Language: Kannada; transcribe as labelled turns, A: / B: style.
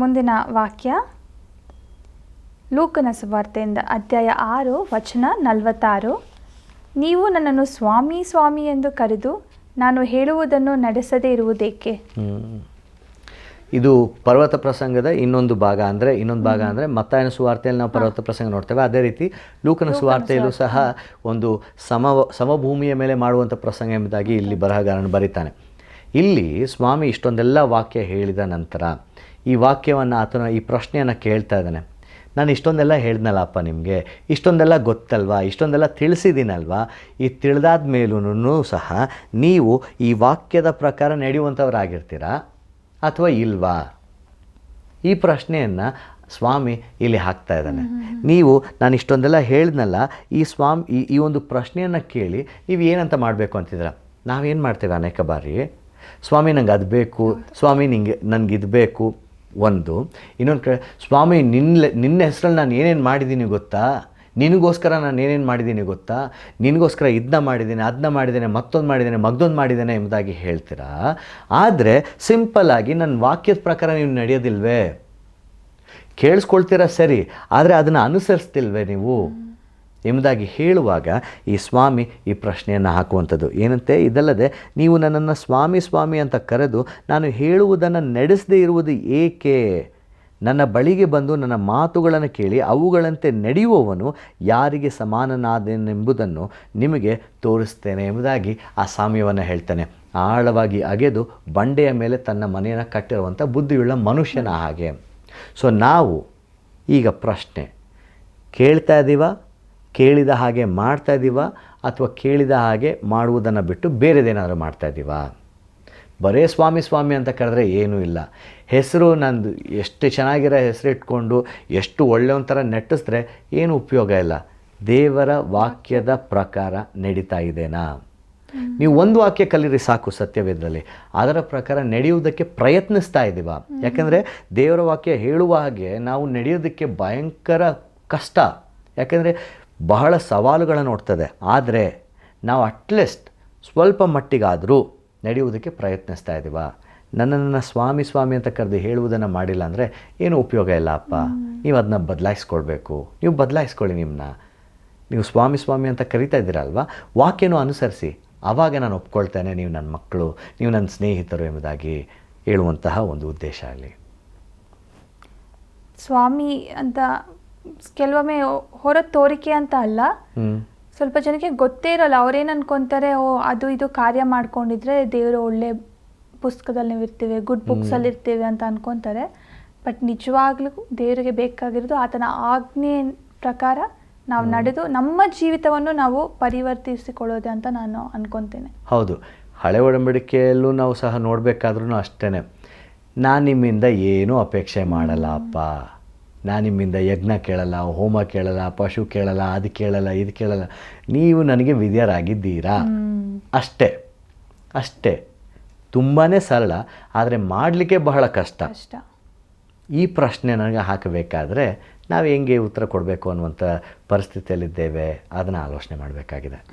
A: ಮುಂದಿನ ವಾಕ್ಯ. ಲೂಕನ ಸುವಾರ್ತೆಯಿಂದ ಅಧ್ಯಾಯ ಆರು ವಚನ ನಲವತ್ತಾರು. ನೀವು ನನ್ನನ್ನು ಸ್ವಾಮಿ ಸ್ವಾಮಿ ಎಂದು ಕರೆದು ನಾನು ಹೇಳುವುದನ್ನು ನಡೆಸದೇ ಇರುವುದೇಕೆ?
B: ಇದು ಪರ್ವತ ಪ್ರಸಂಗದ ಇನ್ನೊಂದು ಭಾಗ ಅಂದರೆ ಇನ್ನೊಂದು ಭಾಗ ಅಂದರೆ ಮತ್ತಾಯನ ಸುವಾರ್ತೆಯಲ್ಲಿ ನಾವು ಪರ್ವತ ಪ್ರಸಂಗ ನೋಡ್ತೇವೆ. ಅದೇ ರೀತಿ ಲೂಕನ ಸುವಾರ್ತೆಯಲ್ಲೂ ಸಹ ಒಂದು ಸಮ ಸಮಭೂಮಿಯ ಮೇಲೆ ಮಾಡುವಂಥ ಪ್ರಸಂಗ ಎಂಬುದಾಗಿ ಇಲ್ಲಿ ಬರಹಗಾರನು ಬರೀತಾನೆ. ಇಲ್ಲಿ ಸ್ವಾಮಿ ಇಷ್ಟೊಂದೆಲ್ಲ ವಾಕ್ಯ ಹೇಳಿದ ನಂತರ ಈ ವಾಕ್ಯವನ್ನು ಆತನ ಈ ಪ್ರಶ್ನೆಯನ್ನು ಕೇಳ್ತಾ ಇದ್ದಾನೆ. ನಾನು ಇಷ್ಟೊಂದೆಲ್ಲ ಹೇಳ್ದನಲ್ಲಪ್ಪ ನಿಮಗೆ? ಇಷ್ಟೊಂದೆಲ್ಲ ಗೊತ್ತಲ್ವಾ? ಇಷ್ಟೊಂದೆಲ್ಲ ತಿಳಿಸಿದ್ದೀನಲ್ವಾ ಈ ತಿಳಿದಾದ ಮೇಲೂ ಸಹ ನೀವು ಈ ವಾಕ್ಯದ ಪ್ರಕಾರ ನಡೆಯುವಂಥವ್ರಾಗಿರ್ತೀರಾ ಅಥವಾ ಇಲ್ವಾ? ಈ ಪ್ರಶ್ನೆಯನ್ನು ಸ್ವಾಮಿ ಇಲ್ಲಿ ಹಾಕ್ತಾ ಇದ್ದಾನೆ. ನೀವು ನಾನು ಇಷ್ಟೊಂದೆಲ್ಲ ಹೇಳಿದ್ನಲ್ಲ, ಈ ಸ್ವಾಮಿ, ಈ ಈ ಒಂದು ಪ್ರಶ್ನೆಯನ್ನು ಕೇಳಿ ನೀವು ಏನಂತ ಮಾಡಬೇಕು ಅಂತಿದ್ರ ನಾವೇನು ಮಾಡ್ತೇವೆ ಅನೇಕ ಬಾರಿ? ಸ್ವಾಮಿ ನಂಗೆ ಅದು ಬೇಕು, ಸ್ವಾಮಿ ನಿಂಗೆ, ನನಗೆ ಇದು ಬೇಕು. ಒಂದು. ಇನ್ನೊಂದು ಕಡೆ, ಸ್ವಾಮಿ ನಿನ್ನ ನಿನ್ನ ಹೆಸರಲ್ಲಿ ನಾನು ಏನೇನು ಮಾಡಿದ್ದೀನಿ ಗೊತ್ತಾ? ನಿನಗೋಸ್ಕರ ನಾನು ಏನೇನು ಮಾಡಿದ್ದೀನಿ ಗೊತ್ತಾ? ನಿನಗೋಸ್ಕರ ಇದನ್ನ ಮಾಡಿದ್ದೀನಿ ಅದನ್ನ ಮಾಡಿದ್ದೇನೆ, ಮತ್ತೊಂದು ಮಾಡಿದ್ದೇನೆ, ಮಗ್ದೊಂದು ಮಾಡಿದ್ದೇನೆ ಎಂಬುದಾಗಿ ಹೇಳ್ತೀರಾ? ಆದರೆ ಸಿಂಪಲ್ಲಾಗಿ ನನ್ನ ವಾಕ್ಯದ ಪ್ರಕಾರ ನೀವು ನಡೆಯೋದಿಲ್ವೇ? ಕೇಳಿಸ್ಕೊಳ್ತೀರಾ ಸರಿ, ಆದರೆ ಅದನ್ನು ಅನುಸರಿಸ್ತಿಲ್ವೇ ನೀವು? ಎಂಬುದಾಗಿ ಹೇಳುವಾಗ ಈ ಸ್ವಾಮಿ ಈ ಪ್ರಶ್ನೆಯನ್ನು ಹಾಕುವಂಥದ್ದು. ಏನಂತೆ? ಇದಲ್ಲದೆ ನೀವು ನನ್ನನ್ನು ಸ್ವಾಮಿ ಸ್ವಾಮಿ ಅಂತ ಕರೆದು ನಾನು ಹೇಳುವುದನ್ನು ನಡೆಸದೇ ಇರುವುದು ಏಕೆ? ನನ್ನ ಬಳಿಗೆ ಬಂದು ನನ್ನ ಮಾತುಗಳನ್ನು ಕೇಳಿ ಅವುಗಳಂತೆ ನಡೆಯುವವನು ಯಾರಿಗೆ ಸಮಾನನಾದನೆಂಬುದನ್ನು ನಿಮಗೆ ತೋರಿಸ್ತೇನೆ ಎಂಬುದಾಗಿ ಆ ಸ್ವಾಮ್ಯವನ್ನು ಹೇಳ್ತಾನೆ. ಆಳವಾಗಿ ಅಗೆದು ಬಂಡೆಯ ಮೇಲೆ ತನ್ನ ಮನೆಯನ್ನು ಕಟ್ಟಿರುವಂಥ ಬುದ್ಧಿಯುಳ್ಳ ಮನುಷ್ಯನ ಹಾಗೆ. ಸೊ ನಾವು ಈಗ ಪ್ರಶ್ನೆ ಕೇಳ್ತಾ ಇದ್ದೀವ ಕೇಳಿದ ಹಾಗೆ ಮಾಡ್ತಾ ಇದ್ದೀವ ಅಥವಾ ಕೇಳಿದ ಹಾಗೆ ಮಾಡುವುದನ್ನು ಬಿಟ್ಟು ಬೇರೆದೇನಾದರೂ ಮಾಡ್ತಾ ಇದ್ದೀವ ಬರೇ ಸ್ವಾಮಿ ಸ್ವಾಮಿ ಅಂತ ಕರೆದ್ರೆ ಏನೂ ಇಲ್ಲ. ಹೆಸರು ನಂದು ಎಷ್ಟು ಚೆನ್ನಾಗಿರೋ ಹೆಸರು ಇಟ್ಕೊಂಡು ಎಷ್ಟು ಒಳ್ಳೆ ಒಂಥರ ನೆಟ್ಟಿಸಿದ್ರೆ ಏನು ಉಪಯೋಗ ಇಲ್ಲ. ದೇವರ ವಾಕ್ಯದ ಪ್ರಕಾರ ನಡೀತಾ ಇದೆನಾ? ನೀವು ಒಂದು ವಾಕ್ಯ ಕಲೀರಿ ಸಾಕು ಸತ್ಯವೇದದಲ್ಲಿ. ಅದರ ಪ್ರಕಾರ ನಡೆಯುವುದಕ್ಕೆ ಪ್ರಯತ್ನಿಸ್ತಾ ಇದ್ದೀವ ಯಾಕೆಂದರೆ ದೇವರ ವಾಕ್ಯ ಹೇಳುವ ಹಾಗೆ ನಾವು ನಡೆಯೋದಕ್ಕೆ ಭಯಂಕರ ಕಷ್ಟ. ಯಾಕಂದರೆ ಬಹಳ ಸವಾಲುಗಳನ್ನು ನೋಡ್ತದೆ. ಆದರೆ ನಾವು ಅಟ್ಲೀಸ್ಟ್ ಸ್ವಲ್ಪ ಮಟ್ಟಿಗಾದರೂ ನಡೆಯುವುದಕ್ಕೆ ಪ್ರಯತ್ನಿಸ್ತಾ ಇದ್ದೀವ ನನ್ನನ್ನು ಸ್ವಾಮಿ ಸ್ವಾಮಿ ಅಂತ ಕರೆದು ಹೇಳುವುದನ್ನು ಮಾಡಿಲ್ಲ ಅಂದರೆ ಏನು ಉಪಯೋಗ ಇಲ್ಲ ಅಪ್ಪ. ನೀವು ಅದನ್ನ ಬದಲಾಯಿಸ್ಕೊಳ್ಬೇಕು. ನೀವು ಬದಲಾಯಿಸ್ಕೊಳ್ಳಿ ನಿಮ್ಮನ್ನ ನೀವು ಸ್ವಾಮಿ ಸ್ವಾಮಿ ಅಂತ ಕರಿತಾ ಇದ್ದೀರಲ್ವ? ವಾಕ್ಯನೂ ಅನುಸರಿಸಿ. ಆವಾಗ ನಾನು ಒಪ್ಕೊಳ್ತೇನೆ ನೀವು ನನ್ನ ಮಕ್ಕಳು ನೀವು ನನ್ನ ಸ್ನೇಹಿತರು ಎಂಬುದಾಗಿ ಹೇಳುವಂತಹ ಒಂದು ಉದ್ದೇಶ ಆಗಲಿ
A: ಸ್ವಾಮಿ ಅಂತ ಕೆಲವೊಮ್ಮೆ ಹೊರ ತೋರಿಕೆ ಅಂತ ಅಲ್ಲ. ಸ್ವಲ್ಪ ಜನಕ್ಕೆ ಗೊತ್ತೇ ಇರಲ್ಲ. ಅವ್ರೇನು ಅನ್ಕೊಂತಾರೆ ಓ ಅದು ಇದು ಕಾರ್ಯ ಮಾಡ್ಕೊಂಡಿದ್ರೆ ದೇವರು ಒಳ್ಳೆ ಪುಸ್ತಕದಲ್ಲಿ ನಾವು ಇರ್ತೀವಿ ಗುಡ್ ಬುಕ್ಸಲ್ಲಿ ಇರ್ತೀವಿ ಅಂತ ಅನ್ಕೊಂತಾರೆ. ಬಟ್ ನಿಜವಾಗ್ಲೂ ದೇವರಿಗೆ ಬೇಕಾಗಿರೋದು ಆತನ ಆಜ್ಞೆ ಪ್ರಕಾರ ನಾವು ನಡೆದು ನಮ್ಮ ಜೀವಿತವನ್ನು ನಾವು ಪರಿವರ್ತಿಸಿಕೊಳ್ಳೋದೆ ಅಂತ ನಾನು ಅನ್ಕೊಂತೇನೆ.
B: ಹೌದು. ಹಳೆ ಒಡಂಬಡಿಕೆಯಲ್ಲೂ ನಾವು ಸಹ ನೋಡಬೇಕಾದ್ರೂ ಅಷ್ಟೇ ನಾನು ನಿಮ್ಮಿಂದ ಏನೂ ಅಪೇಕ್ಷೆ ಮಾಡಲ್ಲ ಅಪ್ಪ. ನಾನು ನಿಮ್ಮಿಂದ ಯಜ್ಞ ಕೇಳಲ್ಲ ಹೋಮ ಕೇಳಲ್ಲ ಪಶು ಕೇಳಲ್ಲ ಅದು ಕೇಳಲ್ಲ ಇದು ಕೇಳಲ್ಲ. ನೀವು ನನಗೆ ವಿದ್ಯರಾಗಿದ್ದೀರಾ? ಅಷ್ಟೇ. ಅಷ್ಟೇ. ತುಂಬಾ ಸರಳ ಆದರೆ ಮಾಡಲಿಕ್ಕೆ ಬಹಳ ಕಷ್ಟ.
A: ಕಷ್ಟ.
B: ಈ ಪ್ರಶ್ನೆ ನನಗೆ ಹಾಕಬೇಕಾದ್ರೆ ನಾವು ಹೆಂಗೆ ಉತ್ತರ ಕೊಡಬೇಕು ಅನ್ನುವಂಥ ಪರಿಸ್ಥಿತಿಯಲ್ಲಿದ್ದೇವೆ. ಅದನ್ನು ಆಲೋಚನೆ ಮಾಡಬೇಕಾಗಿದೆ.